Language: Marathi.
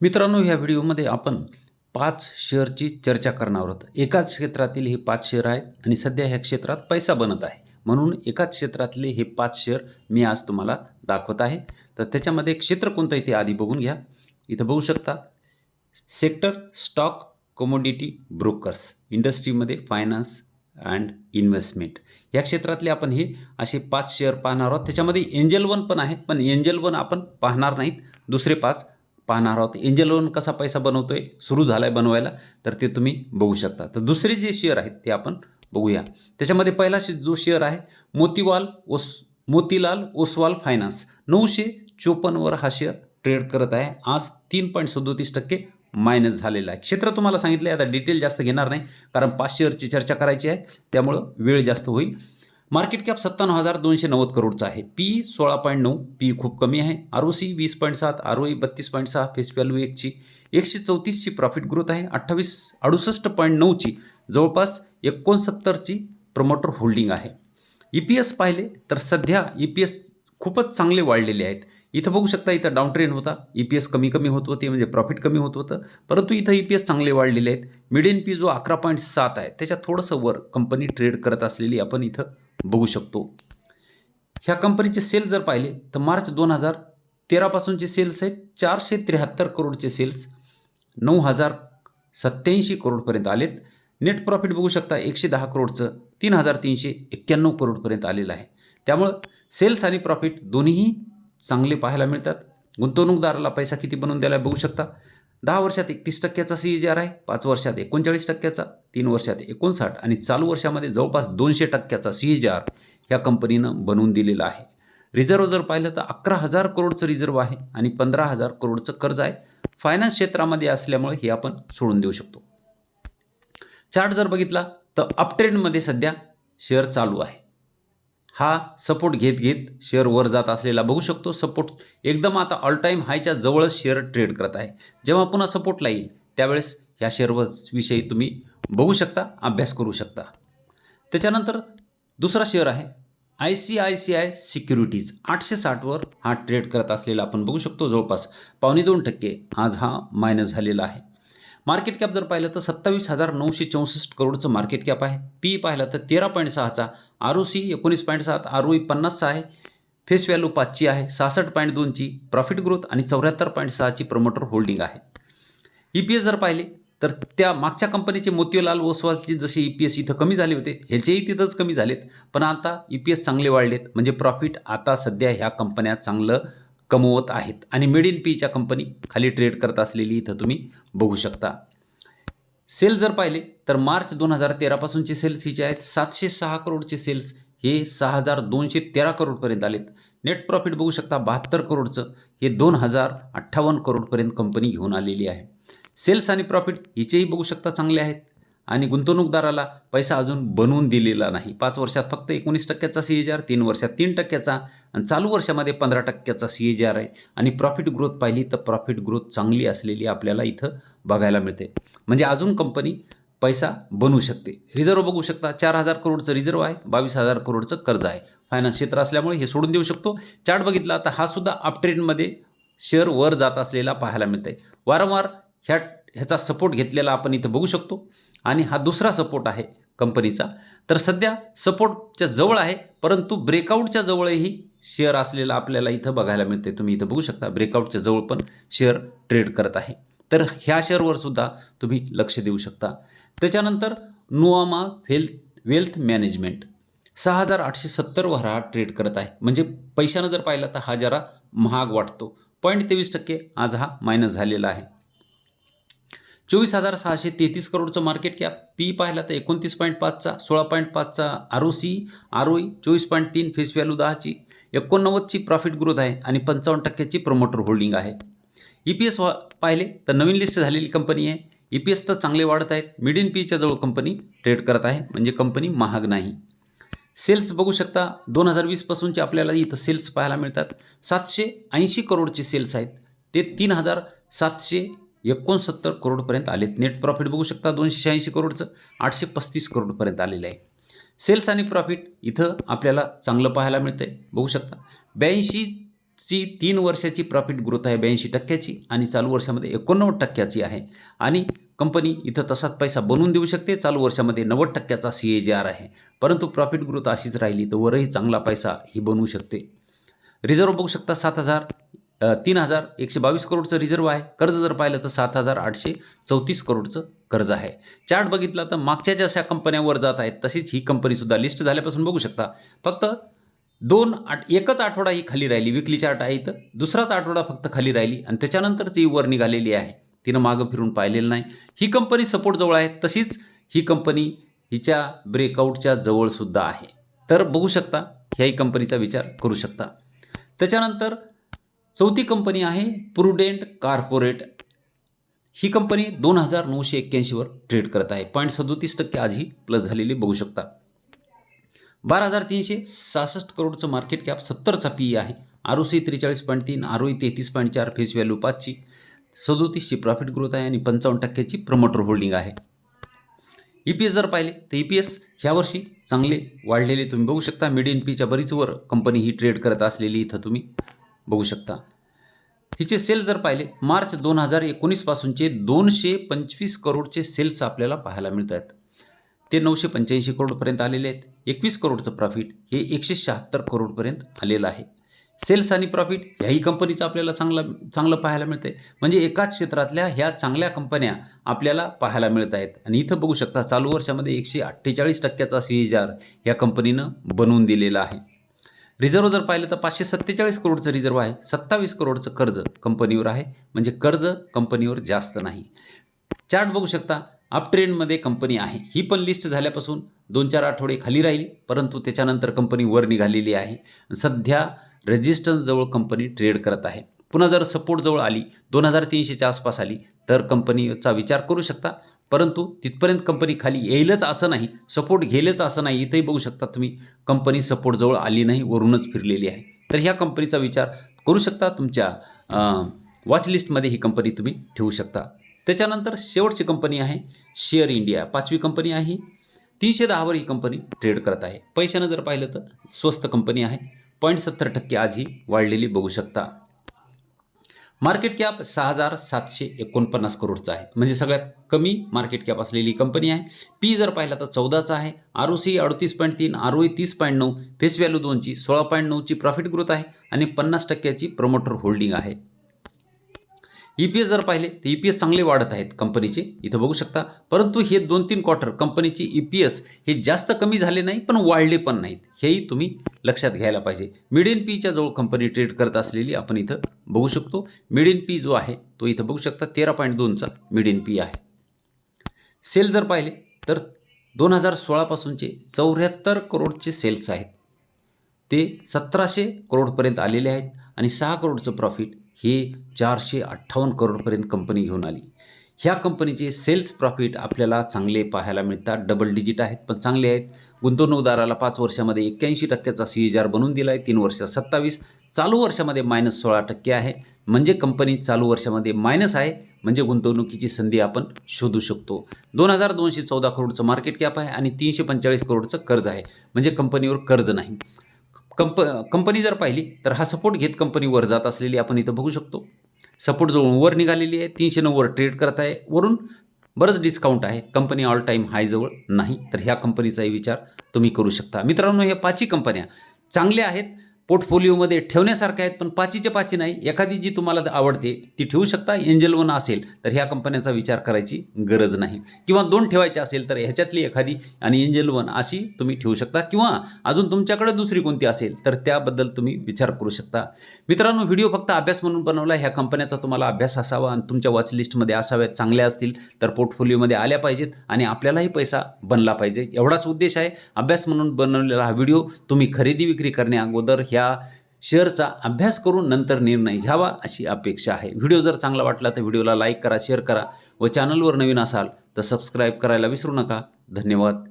मित्रांनो ह्या व्हिडिओमध्ये आपण पाच शेअरची चर्चा करणार आहोत. एकाच क्षेत्रातील हे पाच शेअर आहेत आणि सध्या ह्या क्षेत्रात पैसा बनत आहे. म्हणून एकाच क्षेत्रातले हे पाच शेअर मी आज तुम्हाला दाखवत आहे. तर त्याच्यामध्ये क्षेत्र कोणतं आहे ते आधी बघून घ्या. इथं बघू शकता सेक्टर स्टॉक कमोडिटी ब्रोकर्स इंडस्ट्रीमध्ये फायनान्स अँड इन्व्हेस्टमेंट. या क्षेत्रातले आपण हे असे पाच शेअर पाहणार आहोत. त्याच्यामध्ये एंजल वन पण आहे पण एंजल वन आपण पाहणार नाहीत. दुसरे पाच पाहणार आहोत. एंजल लोन कसा पैसा बनवतो आहे सुरू झाला आहे बनवायला तर ते तुम्ही बघू शकता. तर दुसरे जे शेअर आहेत ते आपण बघूया. त्याच्यामध्ये पहिला शे- जो शेअर आहे मोतीवाल ओस मोतीलाल ओसवाल फायनान्स नऊशे चोपन्नवर हा शेअर ट्रेड करत आहे. आज तीन पॉईंट सदोतीस टक्के मायनस झालेला आहे. क्षेत्र तुम्हाला सांगितलं आहे आता डिटेल जास्त घेणार नाही कारण पाच शेअरची चर्चा करायची आहे. त्यामुळं वेळ जास्त होईल. मार्केट कॅप सत्त्याण्णव हजार दोनशे नव्वद करोडचा आहे. पी सोळा पॉईंट नऊ पी खूप कमी आहे. आर ओ सी वीस पॉईंट सात आर ओ ई बत्तीस पॉईंट सहा फेस व्हॅल्यू एकची एकशे चौतीसची प्रॉफिट ग्रोथ आहे. अठ्ठावीस अडुसष्ट पॉईंट नऊची जवळपास एकोणसत्तरची प्रमोटर होल्डिंग आहे. ई पी एस पाहिले तर सध्या ई पी एस खूपच चांगले वाढलेले आहेत. इथं बघू शकता इथं डाऊन ट्रेन होता. ई पी एस कमी कमी होत होते म्हणजे प्रॉफिट कमी होत होतं. परंतु इथं ई पी एस चांगले वाढलेले आहेत. मिडियन पी जो अकरा पॉईंट सात आहे त्याच्या थोडंसं वर कंपनी ट्रेड करत असलेली आपण इथं बघू शकतो. ह्या कंपनीचे सेल जर पाहिले तर मार्च दोन हजार तेरापासूनचे सेल्स आहेत. चारशे त्र्याहत्तर करोडचे सेल्स नऊ हजार सत्याऐंशी करोडपर्यंत आलेत. नेट प्रॉफिट बघू शकता एकशे दहा करोडचं तीन हजार तीनशे एक्क्याण्णव करोडपर्यंत आलेलं आहे. त्यामुळं सेल्स आणि प्रॉफिट दोन्हीही चांगले पाहायला मिळतात. गुंतवणूकदाराला पैसा किती बनवून द्यायला बघू शकता. दहा वर्षात एकतीस टक्क्याचा सी जी आर आहे पाच वर्षात एकोणचाळीस टक्क्याचा तीन वर्षात एकोणसाठ आणि चालू वर्षामध्ये जवळपास दोनशे टक्क्याचा सी जी आर ह्या कंपनीनं बनवून दिलेला आहे. रिझर्व जर पाहिलं तर अकरा हजार करोडचं रिझर्व आहे आणि पंधरा हजार करोडचं कर्ज आहे. फायनान्स क्षेत्रामध्ये असल्यामुळे हे आपण सोडून देऊ शकतो. चार्ट जर बघितला तर अपट्रेंडमध्ये सध्या शेअर चालू आहे. हा सपोर्ट घेत घेत शेअर वर जात असलेला बघू शकतो. सपोर्ट एकदम आता ऑल टाईम हायच्या जवळच शेअर ट्रेड करत आहे. जेव्हा पुन्हा सपोर्टला येईल त्यावेळेस ह्या शेअरवर विषयी तुम्ही बघू शकता अभ्यास करू शकता. त्याच्यानंतर दुसरा शेअर आहे I C I C I securities आठशे साठवर हा ट्रेड करत असलेला आपण बघू शकतो. जवळपास पावणे दोन टक्के आज हा मायनस झालेला आहे. मार्केट कॅप जर पाहिलं तर सत्तावीस हजार नऊशे चौसष्ट करोडचं मार्केट कॅप आहे. पी पाहिलं तर तेरा पॉईंट सहाचा आर ओ सी एकोणीस पॉईंट सात आर ओ ई पन्नासचा आहे. फेस व्हॅल्यू पाचची आहे सहासष्ट पॉईंट दोनची प्रॉफिट ग्रोथ आणि चौऱ्याहत्तर पॉईंट सहाची प्रमोटर होल्डिंग आहे. ई पी एस जर पाहिले तर त्या मागच्या कंपनीचे मोतीलाल ओसवालचे जसे ई पी एस इथं कमी झाले होते ह्याचेही तिथंच कमी झालेत. पण आता ई पी एस चांगले वाढलेत म्हणजे प्रॉफिट आता सध्या ह्या कंपन्या चांगलं कमवत आहेत. आणि मेड इन पीच्या कंपनी खाली ट्रेड करत असलेली इथं तुम्ही बघू शकता. सेल जर पाहिले तर मार्च दोन हजार तेरापासूनचे सेल्स हिचे आहेत. सातशे सहा करोडचे सेल्स हे सहा हजार दोनशे तेरा करोडपर्यंत आलेत. नेट प्रॉफिट बघू शकता बहात्तर करोडचं हे दोन हजार अठ्ठावन्न करोडपर्यंत कंपनी घेऊन आलेली आहे. सेल्स आणि प्रॉफिट हिचेही बघू शकता चांगले आहेत. आणि गुंतवणूकदाराला पैसा अजून बनवून दिलेला नाही. पाच वर्षात फक्त एकोणीस टक्क्याचा सी ए जी आर तीन वर्षात तीन टक्क्याचा आणि चालू वर्षामध्ये पंधरा टक्क्याचा सी ए जी आर आहे. आणि प्रॉफिट ग्रोथ पाहिली तर प्रॉफिट ग्रोथ चांगली असलेली आपल्याला इथं बघायला मिळते. म्हणजे अजून कंपनी पैसा बनवू शकते. रिझर्व बघू शकता. चार हजार करोडचं रिझर्व आहे बावीस हजार करोडचं कर्ज आहे. फायनान्स क्षेत्र असल्यामुळे हे सोडून देऊ शकतो. चार्ट बघितला तर हा सुद्धा अपट्रेंडमध्ये शेअर वर जात असलेला पाहायला मिळते वारंवार ह्या ह्याचा सपोर्ट घेतलेला आपण इथं बघू शकतो. आणि हा दुसरा सपोर्ट आहे कंपनीचा तर सध्या सपोर्टच्या जवळ आहे परंतु ब्रेकआउटच्या जवळही शेअर असलेला आपल्याला इथं बघायला मिळते तुम्ही इथं बघू शकता ब्रेकआउटच्या जवळ पण शेअर ट्रेड करत आहे. तर ह्या शेअरवर सुद्धा तुम्ही लक्ष देऊ शकता. त्याच्यानंतर नुआमा वेल्थ वेल्थ मॅनेजमेंट. सहा हजार आठशे सत्तरवर हा ट्रेड करत आहे. म्हणजे पैशानं जर पाहिलं तर हा जरा महाग वाटतो. पॉईंट तेवीस टक्के आज हा मायनस झालेला आहे. चोवीस हजार सहाशे तेहतीस करोडचं मार्केट कॅप पी पाहिला तर एकोणतीस पॉईंट पाचचा सोळा point पाचचा R O C R O E चोवीस पॉईंट तीन फेस व्हॅल्यू दहाची एकोणनव्वदची प्रॉफिट ग्रोथ आहे आणि पंचावन्न टक्क्याची प्रमोटर होल्डिंग आहे. ई पी एस पाहिले तर नवीन लिस्ट झालेली कंपनी आहे. ई पी एस तर चांगले वाढत आहेत. मिड इन पीच्या जवळ कंपनी ट्रेड करत आहे. म्हणजे कंपनी महाग नाही. सेल्स बघू शकता दोन हजार वीसपासूनचे आपल्याला इथं सेल्स पाहायला मिळतात. सातशे ऐंशी करोडचे सेल्स आहेत. ते तीन हजार सातशे एकोणसत्तर करोडपर्यंत आलेत. नेट प्रॉफिट बघू शकता दोनशे शहाऐंशी करोडचं आठशे पस्तीस करोडपर्यंत आलेलं आहे. सेल्स आणि प्रॉफिट इथं आपल्याला चांगलं पाहायला मिळतं आहे बघू शकता ब्याऐंशीची तीन वर्षाची प्रॉफिट ग्रोथ आहे ब्याऐंशी टक्क्याची आणि चालू वर्षामध्ये एकोणनव्वद टक्क्याची आहे. आणि कंपनी इथं तसाच पैसा बनवून देऊ शकते. चालू वर्षामध्ये नव्वद टक्क्याचा सी ए जी आर आहे. परंतु प्रॉफिट ग्रोथ अशीच राहिली तर वरही चांगला पैसा ही बनवू शकते. रिझर्व बघू शकता सात हजार तीन हजार एकशे बावीस करोडचं रिझर्व आहे. कर्ज जर पाहिलं तर सात हजार आठशे चौतीस करोडचं कर्ज आहे. चार्ट बघितला तर मागच्या जशा कंपन्यावर जात आहेत तशीच ही कंपनीसुद्धा लिस्ट झाल्यापासून बघू शकता. फक्त दोन आठ एकच आठवडा ही खाली राहिली. विकली चार्ट आहे इथं. दुसराच आठवडा फक्त खाली राहिली आणि त्याच्यानंतर ती वर निघालेली आहे. तिनं मागं फिरून पाहिलेलं नाही. ही कंपनी सपोर्ट जवळ आहे. तशीच ही कंपनी हिच्या ब्रेकआउटच्या जवळसुद्धा आहे. तर बघू शकता ह्याही कंपनीचा विचार करू शकता. त्याच्यानंतर चौथी कंपनी आहे प्रुडेंट कार्पोरेट ही कंपनी दोन हजार नऊशे एक्क्याऐंशीवर ट्रेड करत आहे. पॉईंट सदोतीस टक्के आजही प्लस झालेली बघू शकता. बारा हजार तीनशे सहासष्ट करोडचं मार्केट कॅप सत्तरचा पी आहे. आर ओ सी त्रेचाळीस पॉईंट तीन आर ओ तेहतीस पॉईंट चार फेस व्हॅल्यू पाचची. सदोतीसची प्रॉफिट ग्रोथ आहे आणि पंचावन्न टक्क्याची प्रमोटर होल्डिंग आहे. ई पी एस जर पाहिले तर ई पी एस ह्या वर्षी चांगले वाढलेले तुम्ही बघू शकता. मिड पीच्या बरीच वर कंपनी ही ट्रेड करत असलेली इथं तुम्ही. बघू शकता. हिचे सेल जर पाहिले मार्च दोन हजार एकोणीसपासूनचे दोनशे पंचवीस करोडचे सेल्स आपल्याला पाहायला मिळत आहेत ते नऊशे पंच्याऐंशी करोडपर्यंत आलेले आहेत. एकवीस करोडचं प्रॉफिट हे एकशे शहात्तर करोडपर्यंत आलेलं आहे. सेल्स आणि प्रॉफिट ह्याही कंपनीचं आपल्याला चांगलं चांगलं पाहायला मिळतं आहे म्हणजे एकाच क्षेत्रातल्या ह्या चांगल्या कंपन्या आपल्याला पाहायला मिळत आहेत आणि इथं बघू शकता चालू वर्षामध्ये एकशे अठ्ठेचाळीस टक्क्याचा सी एच आर या कंपनीनं बनवून दिलेला आहे. रिझर्व जर पाहिलं तर पाचशे सत्तेचाळीस करोडचं रिझर्व आहे. सत्तावीस करोडचं कर्ज कंपनीवर आहे. म्हणजे कर्ज कंपनीवर जास्त नाही. चार्ट बघू शकता अप ट्रेंडमध्ये कंपनी आहे. ही पण लिस्ट झाल्यापासून दोन चार आठवडे खाली राहील परंतु त्याच्यानंतर कंपनी वर निघालेली आहे. सध्या रेजिस्टन्सजवळ कंपनी ट्रेड करत आहे. पुन्हा जर सपोर्ट जवळ आली दोन हजार तीनशेच्या आसपास आली तर कंपनीचा विचार करू शकता. परंतु तिथपर्यंत कंपनी खाली येईलच असं नाही सपोर्ट घेईलच असं नाही. इथंही बघू शकता तुम्ही कंपनी सपोर्टजवळ आली नाही वरूनच फिरलेली आहे. तर ह्या कंपनीचा विचार करू शकता तुमच्या वॉच लिस्टमध्ये ही कंपनी तुम्ही ठेवू शकता. त्याच्यानंतर शेवटची कंपनी आहे शेअर इंडिया पाचवी कंपनी आहे तीनशे दहावर ही कंपनी ट्रेड करत आहे. पैशानं जर पाहिलं तर स्वस्त कंपनी आहे. पॉईंट सत्तर टक्के आज ही वाढलेली बघू शकता. मार्केट कॅप सहा हजार सातशे एकोणपन्नास करोडचा आहे. म्हणजे सगळ्यात कमी मार्केट कॅप असलेली कंपनी आहे. पी जर पाहिला तर चौदाचा आहे. आर ओ सी अडतीस पॉईंट तीन आर ओ तीस पॉईंट नऊ फेस व्हॅल्यू दोनची सोळा पॉईंट नऊची प्रॉफिट ग्रोथ आहे आणि पन्नास टक्क्याची प्रमोटर होल्डिंग आहे. ई पी एस जर पाहिले तर ई पी एस चांगले वाढत आहेत कंपनीचे इथं बघू शकता. परंतु हे दोन तीन क्वार्टर कंपनीचे ई पी एस हे जास्त कमी झाले नाही पण वाढले पण नाहीत. हेही तुम्ही लक्षात घ्यायला पाहिजे. मिड इन पीच्या जवळ कंपनी ट्रेड करत असलेली आपण इथं बघू शकतो. मिड इन पी जो आहे तो इथं बघू शकता तेरा पॉईंट दोनचा मिड इन पी आहे. सेल जर पाहिले तर दोन हजार सोळापासूनचे चौऱ्याहत्तर करोडचे सेल्स आहेत. ते सतराशे करोडपर्यंत आलेले आहेत आणि सहा करोडचं प्रॉफिट हे चारशे अठ्ठावन्न करोडपर्यंत कंपनी घेऊन आली. ह्या कंपनीचे सेल्स प्रॉफिट आपल्याला चांगले पाहायला मिळतात. डबल डिजिट आहेत पण चांगले आहेत. गुंतवणूकदाराला पाच वर्षामध्ये एक्क्याऐंशी टक्क्याचा सी एच आर बनवून दिला आहे तीन वर्षात सत्तावीस चालू वर्षामध्ये मायनस सोळा टक्के आहे. म्हणजे कंपनी चालू वर्षामध्ये मायनस आहे. म्हणजे गुंतवणुकीची संधी आपण शोधू शकतो. दोन हजार दोनशे चौदा करोडचं मार्केट कॅप आहे आणि तीनशे पंचेचाळीस करोडचं कर्ज आहे. म्हणजे कंपनीवर कर्ज नाही. कंप कंपनी जर पाहिली तर हा सपोर्ट घेत कंपनी वर जात असलेली आपण इथं बघू शकतो. सपोर्ट जवळ वर निघालेली आहे तीनशे नऊवर ट्रेड करत आहे. वरून बरंच डिस्काउंट आहे. कंपनी ऑल टाईम हायजवळ नाही. तर ह्या कंपनीचाही विचार तुम्ही करू शकता. मित्रांनो ह्या पाचही कंपन्या चांगल्या आहेत. पोर्टफोलिओमध्ये ठेवण्यासारख्या आहेत पण पाचीच्या पाची नाही. एखादी जी तुम्हाला आवडते ती ठेवू शकता. एंजल वन असेल तर ह्या कंपन्याचा विचार करायची गरज नाही. किंवा दोन ठेवायचे असेल तर ह्याच्यातली एखादी आणि एंजल वन अशी तुम्ही ठेवू शकता. किंवा अजून तुमच्याकडे दुसरी कोणती असेल तर त्याबद्दल तुम्ही विचार करू शकता. मित्रांनो व्हिडिओ फक्त अभ्यास म्हणून बनवला. ह्या कंपन्याचा तुम्हाला अभ्यास असावा आणि तुमच्या वॉच लिस्टमध्ये असाव्यात चांगल्या असतील तर पोर्टफोलिओमध्ये आल्या पाहिजेत आणि आपल्यालाही पैसा बनला पाहिजे. एवढाच उद्देश आहे. अभ्यास म्हणून बनवलेला हा व्हिडिओ तुम्ही खरेदी विक्री करण्या अगोदर ह्या ह्या शेअरचा अभ्यास करून नंतर निर्णय घ्यावा अशी अपेक्षा आहे. व्हिडिओ जर चांगला वाटला तर व्हिडिओला लाईक करा शेअर करा व चॅनलवर नवीन असाल तर सबस्क्राईब करायला विसरू नका. धन्यवाद.